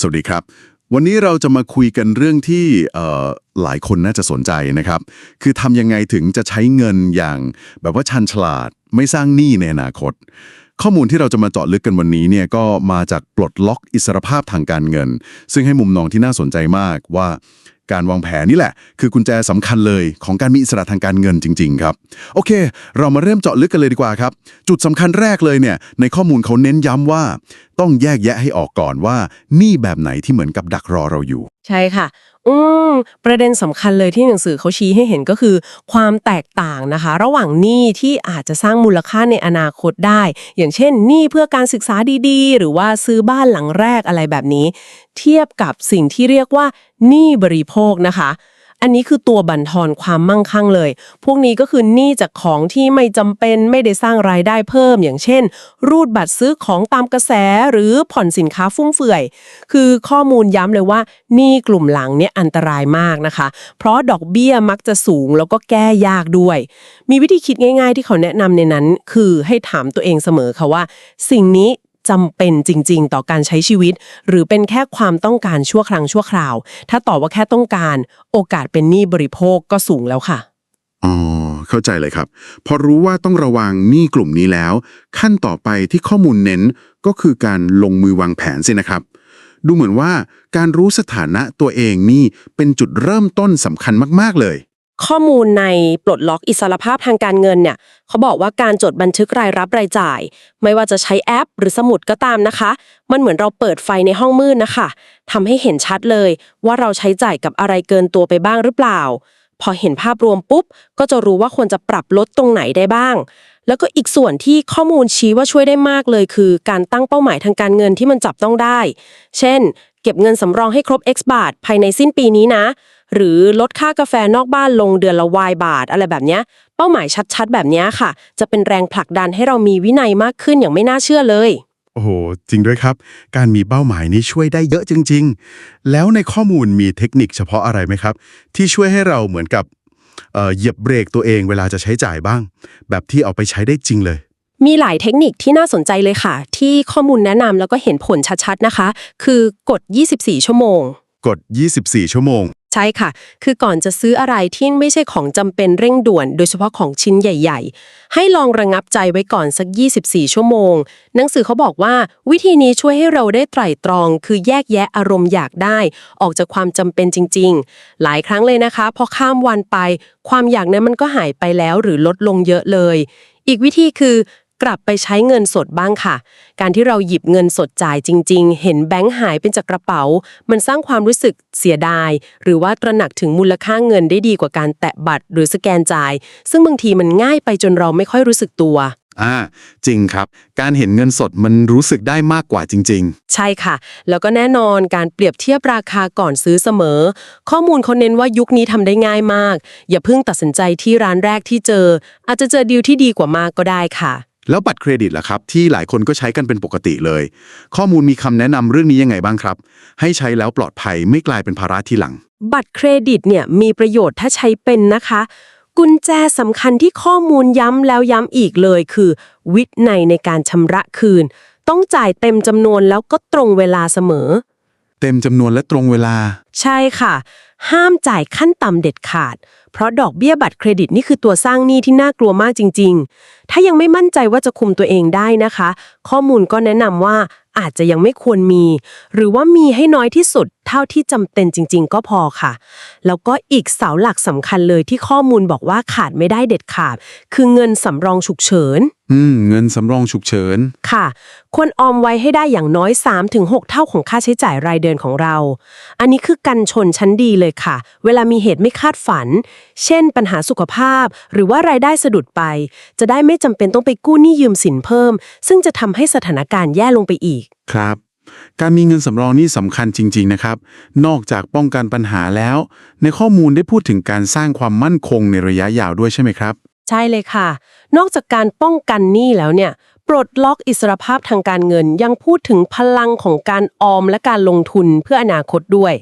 สวัสดีครับ วันนี้เราจะมาคุยกันเรื่องที่หลายคนน่าจะสนใจนะครับ คือทำยังไงถึงจะใช้เงินอย่างแบบว่าชันฉลาดไม่สร้างหนี้ในอนาคต ข้อมูลที่เราจะมาเจาะลึกกันวันนี้เนี่ยก็มาจากปลดล็อกอิสรภาพทางการเงิน ซึ่งให้มุมมองที่น่าสนใจมากว่าการวางแผนนี่แหละ คือกุญแจสำคัญเลยของการมีอิสระทางการเงินจริง ๆ ครับ โอเค เรามาเริ่มเจาะลึกกันเลยดีกว่าครับ จุดสำคัญแรกเลยเนี่ยในข้อมูลเขาเน้นย้ำว่า ต้องแยกแยะให้ออกก่อนว่า นี่แบบไหนที่เหมือนกับดักรอเราอยู่ ใช่ค่ะ อืมประเด็นสำคัญเลยที่หนังสือเขาชี้ให้เห็นก็คือ ความแตกต่างนะคะ ระหว่างหนี้ที่อาจจะสร้างมูลค่าในอนาคตได้ อย่างเช่นหนี้เพื่อการศึกษาดีๆ หรือว่าซื้อบ้านหลังแรกอะไรแบบนี้ เทียบกับสิ่งที่เรียกว่าหนี้บริโภคนะคะ อันนี้คือตัวบั่นทอนความมั่งคั่งเลย พวกนี้ก็คือหนี้จากของที่ไม่จำเป็นไม่ได้สร้างรายได้เพิ่ม อย่างเช่น รูดบัตรซื้อของตามกระแสหรือผ่อนสินค้าฟุ่มเฟือย คือข้อมูลย้ำเลยว่าหนี้กลุ่มหลังเนี่ยอันตรายมากนะคะ เพราะดอกเบี้ยมักจะสูงแล้วก็แก้ยากด้วย มีวิธีคิดง่าย ๆ ที่เขาแนะนำในนั้น คือให้ถามตัวเองเสมอค่ะว่า สิ่งนี้ จำเป็นจริง ๆ ต่อการใช้ชีวิต หรือเป็นแค่ความต้องการชั่วครั้งชั่วคราว ถ้าตอบว่าแค่ต้องการ โอกาสเป็นหนี้บริโภคก็สูงแล้วค่ะ อ๋อ เข้าใจเลยครับ พอรู้ว่าต้องระวังหนี้กลุ่มนี้แล้ว ขั้นต่อไปที่ข้อมูลเน้นก็คือการลงมือวางแผนสินะครับ ดูเหมือนว่าการรู้สถานะตัวเองนี่เป็นจุดเริ่มต้นสำคัญมากๆเลย ข้อมูลในปลดล็อกอิสรภาพทางการเงินเนี่ยเขาบอกว่าการจดบันทึกรายรับรายจ่าย ไม่ว่าจะใช้แอป หรือสมุดก็ตามนะคะ มันเหมือนเราเปิดไฟในห้องมืดนะคะทำให้เห็นชัดเลยว่าเราใช้จ่ายกับอะไรเกินตัวไปบ้างหรือเปล่า พอเห็นภาพรวมปุ๊บ ก็จะรู้ว่าควรจะปรับลดตรงไหนได้บ้าง แล้วก็อีกส่วนที่ข้อมูลชี้ว่าช่วยได้มากเลย คือการตั้งเป้าหมายทางการเงินที่มันจับต้องได้ เช่น เก็บเงินสำรองให้ครบ X บาทภายในสิ้นปีนี้นะ หรือลดค่ากาแฟนอกบ้านลงเดือนละ Y บาทอะไรแบบเนี้ยเป้าหมายชัดๆ แบบเนี้ยค่ะ จะเป็นแรงผลักดันให้เรามีวินัยมากขึ้นอย่างไม่น่าเชื่อเลย โอ้โห จริงด้วยครับ การมีเป้าหมายนี้ช่วยได้เยอะจริง ๆ แล้วในข้อมูลมีเทคนิคเฉพาะอะไรไหมครับ ที่ช่วยให้เราเหมือนกับเอ่อเหยียบเบรกตัวเองเวลาจะใช้จ่ายบ้าง แบบที่เอาไปใช้ได้จริงเลย มีหลายเทคนิคที่น่าสนใจเลยค่ะ ที่ข้อมูลแนะนำแล้วก็เห็นผลชัดๆนะคะ คือกด 24 ชั่วโมง กด 24 ชั่วโมง ใช่ค่ะ คือก่อนจะซื้ออะไรที่ไม่ใช่ของจำเป็นเร่งด่วน โดยเฉพาะของชิ้นใหญ่ ๆ ให้ลองระงับใจไว้ก่อนสัก 24 ชั่วโมง หนังสือเขาบอกว่า วิธีนี้ช่วยให้เราได้ไตร่ตรอง คือแยกแยะอารมณ์อยากได้ ออกจากความจำเป็นจริง ๆ หลายครั้งเลยนะคะ พอข้ามวันไป ความอยากนั้นมันก็หายไปแล้วหรือลดลงเยอะเลย อีกวิธีคือ กลับไปใช้เงินสดบ้างค่ะ การที่เราหยิบเงินสดจ่ายจริง ๆ เห็นแบงค์หายเป็นจากกระเป๋า มันสร้างความรู้สึกเสียดาย หรือว่าตระหนักถึงมูลค่าเงินได้ดีกว่าการแตะบัตรหรือสแกนจ่าย ซึ่งบางทีมันง่ายไปจนเราไม่ค่อยรู้สึกตัว อ่า จริงครับ การเห็นเงินสดมันรู้สึกได้มากกว่าจริง ใช่ค่ะ แล้วก็แน่นอนการเปรียบเทียบราคาก่อนซื้อเสมอ ข้อมูลเขาเน้นว่ายุคนี้ทำได้ง่ายมาก อย่าเพิ่งตัดสินใจที่ร้านแรกที่เจอ อาจจะเจอดีลที่ดีกว่ามากก็ได้ค่ะๆ แล้วบัตรเครดิตล่ะครับ ที่หลายคนก็ใช้กันเป็นปกติเลย ข้อมูลมีคำแนะนำเรื่องนี้ยังไงบ้างครับ ให้ใช้แล้วปลอดภัยไม่กลายเป็นภาระทีหลัง บัตรเครดิตเนี่ยมีประโยชน์ถ้าใช้เป็นนะคะ กุญแจสำคัญที่ข้อมูลย้ำแล้วย้ำอีกเลย คือ วินัยในการชำระคืน ต้องจ่ายเต็มจำนวนแล้วก็ตรงเวลาเสมอ เต็มจำนวนและตรงเวลา ใช่ค่ะ ห้ามจ่ายขั้นต่ำเด็ดขาด เพราะดอกเบี้ยบัตรเครดิตนี่คือตัวสร้างหนี้ที่น่ากลัวมากจริง ๆ ถ้ายังไม่มั่นใจว่าจะคุมตัวเองได้นะคะ ข้อมูลก็แนะนำว่าอาจจะยังไม่ควรมี หรือว่ามีให้น้อยที่สุด เท่าที่จำเป็นจริง ๆ ก็พอค่ะ แล้วก็อีกเสาหลักสำคัญเลยที่ข้อมูลบอกว่าขาดไม่ได้เด็ดขาด คือเงินสำรองฉุกเฉิน อืม เงินสำรองฉุกเฉิน ค่ะ ควรออมไว้ให้ได้อย่างน้อย 3-6 เท่าของค่าใช้จ่ายรายเดือนของเรา อันนี้คือกันชนชั้นดีเลยค่ะ เวลามีเหตุไม่คาดฝัน เช่น ปัญหาสุขภาพ หรือว่ารายได้สะดุดไป จะได้ไม่จำเป็นต้องไปกู้หนี้ยืมสินเพิ่ม ซึ่งจะทำให้สถานการณ์แย่ลงไปอีก ครับ การมีเงินสำรองนี่สำคัญจริง ๆ นะครับ นอกจากป้องกันปัญหาแล้ว ในข้อมูลได้พูดถึงการสร้างความมั่นคงในระยะยาวด้วยใช่ไหมครับ ใช่เลยค่ะ นอกจากการป้องกันหนี้แล้วเนี่ย ปลดล็อกอิสรภาพทางการเงินยังพูดถึงพลังของการออมและการลงทุนเพื่ออนาคตด้วย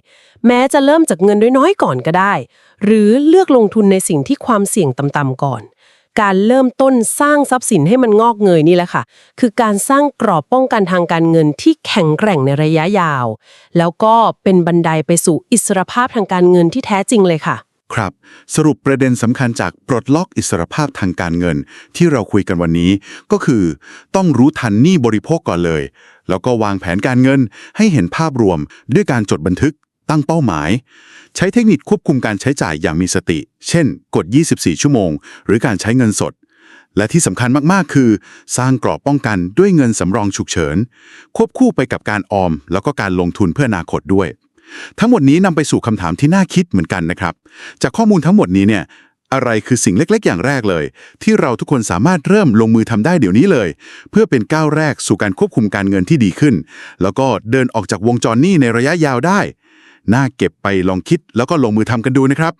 แม้จะเริ่มจากเงินน้อยๆก่อนก็ได้ หรือเลือกลงทุนในสิ่งที่ความเสี่ยงต่ำๆก่อน การเริ่มต้นสร้างทรัพย์สินให้มันงอกเงยนี่แหละค่ะ คือการสร้างกรอบป้องกันทางการเงินที่แข็งแกร่งในระยะยาว แล้วก็เป็นบันไดไปสู่อิสรภาพทางการเงินที่แท้จริงเลยค่ะ ครับ สรุปประเด็นสำคัญจากปลดล็อกอิสรภาพทางการเงิน ที่เราคุยกันวันนี้ ก็คือ ต้องรู้ทันหนี้บริโภคก่อนเลย แล้วก็วางแผนการเงินให้เห็นภาพรวมด้วยการจดบันทึก ตั้งเป้าหมาย ใช้เทคนิคควบคุมการใช้จ่ายอย่างมีสติ เช่น กด 24 ชั่วโมง หรือการใช้เงินสด และที่สำคัญมากๆ คือ สร้างกรอบป้องกันด้วยเงินสำรองฉุกเฉิน ควบคู่ไปกับการออม แล้วก็การลงทุนเพื่ออนาคตด้วย ทั้งหมดนี้นำไปสู่คำถามที่น่าคิดเหมือนกันนะครับ จากข้อมูลทั้งหมดนี้เนี่ยอะไรคือสิ่งเล็กๆ อย่างแรกเลย ที่เราทุกคนสามารถเริ่มลงมือทำได้เดี๋ยวนี้เลย เพื่อเป็นก้าวแรกสู่การควบคุมการเงินที่ดีขึ้น แล้วก็เดินออกจากวงจรหนี้ในระยะยาวได้ น่าเก็บไปลองคิดแล้วก็ลงมือทำกันดูนะครับ